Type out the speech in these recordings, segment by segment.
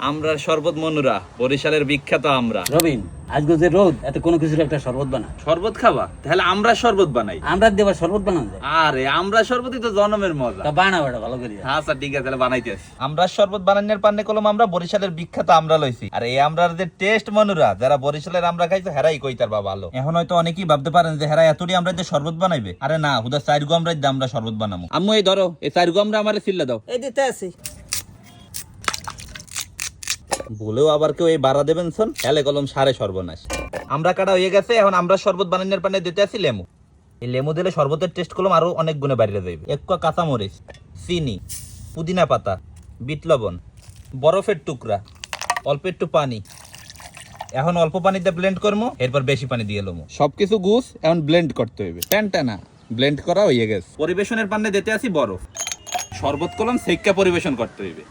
আমরা শরবত মনুরা বরিশালের বিখ্যাত আমরা। রবিন আজকে যে রোদ এত কোনো কিছুর একটা শরবত বানা শরবত খাবা? তাহলে আমরা শরবত বানাই। আমরা দেবার শরবত বানান যায়। আরে আমরা শরবতই তো জনমের মজা। তা বানা বেটা ভালো করি আচ্ছা ঠিক আছে তাহলে বানাইতে আসি। আমরা শরবত বানানোর পান্নে কলম আমরা বরিশালের বিখ্যাত আমরা লইছি। আর এই আমরার যে টেস্ট মনুরা যারা বরিশালের আমরা খাইছে হেরাই কই তার বা ভালো এখন হয়তো অনেকেই ভাবতে পারেন যে হেরা এতটি আমরা যে শরবত বানাইবে। আরে না হুদা চার গো আমরা আমরা শরবত বানাবো আম্মু এই ধরো এই চার গো আমরা আমারে সিল্লা দাও। এই দিতে আছি বলেও আবার কেউ এই বাড়া দেবেন শোন? হেলে কলম সারে সর্বনাশ। আমরা কাটা হয়ে গেছে এখন আমরা শরবত বানানোর পানে দিতে আছি লেমু এই লেমু দিলে শরবতের টেস্ট কলম আরও অনেক গুণে বাড়িয়ে যাবে এক কোয়া কাঁচামরিচ চিনি পুদিনা পাতা বিট লবণ বরফের টুকরা অল্প একটু পানি। এখন অল্প পানিতে ব্লেন্ড করব এরপর বেশি পানি দিয়ে লমু। সবকিছু গুছ এখন ব্লেন্ড করতে হইবে। টানা ব্লেন্ড করা হয়ে গেছে। পরিবেশনের পান্নে দিতে আসি বরফ। শরবত কলম সেক্কা পরিবেশন করতে হইবে।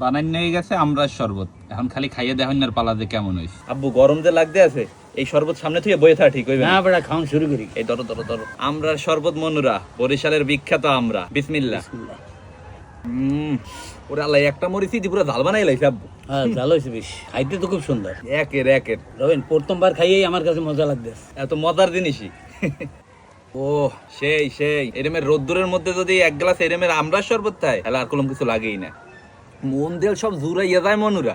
বানাই নিয়ে গেছে আমরা শরবত। এখন খালি খাইয়ে দেখেন আর পালা যে কেমন হইছে আব্বু গরম যে লাগতে আছে এই শরবত সামনে থেকে বয়ে থাকা ঠিক হইবে না? বেটা খাওয়ান শুরু করি। এই ধরো ধরো ধরো। আমরা শরবত মনুরা বরিশালের বিখ্যাত আমরা। বিসমিল্লাহ। হুম ওরে আল্লাহ একটা মরিচি দি পুরো ঝাল বানাই লাইছে আব্বু। হ্যাঁ ভালো হয়েছে বেশ। খাইতে তো খুব সুন্দর। একের একের। রবিন প্রথমবার খাইয়েই আমার কাছে মজা লাগতেছে। এত মজার জিনিসই। ও সেই সেই। এরমের রোদ্দুরের মধ্যে যদি এক গ্লাস এরমের আমরা শরবত খাই তাহলে আর কোনো কিছু লাগেই না। মন দেল সব জুড়াইয়া যায় মনুরা।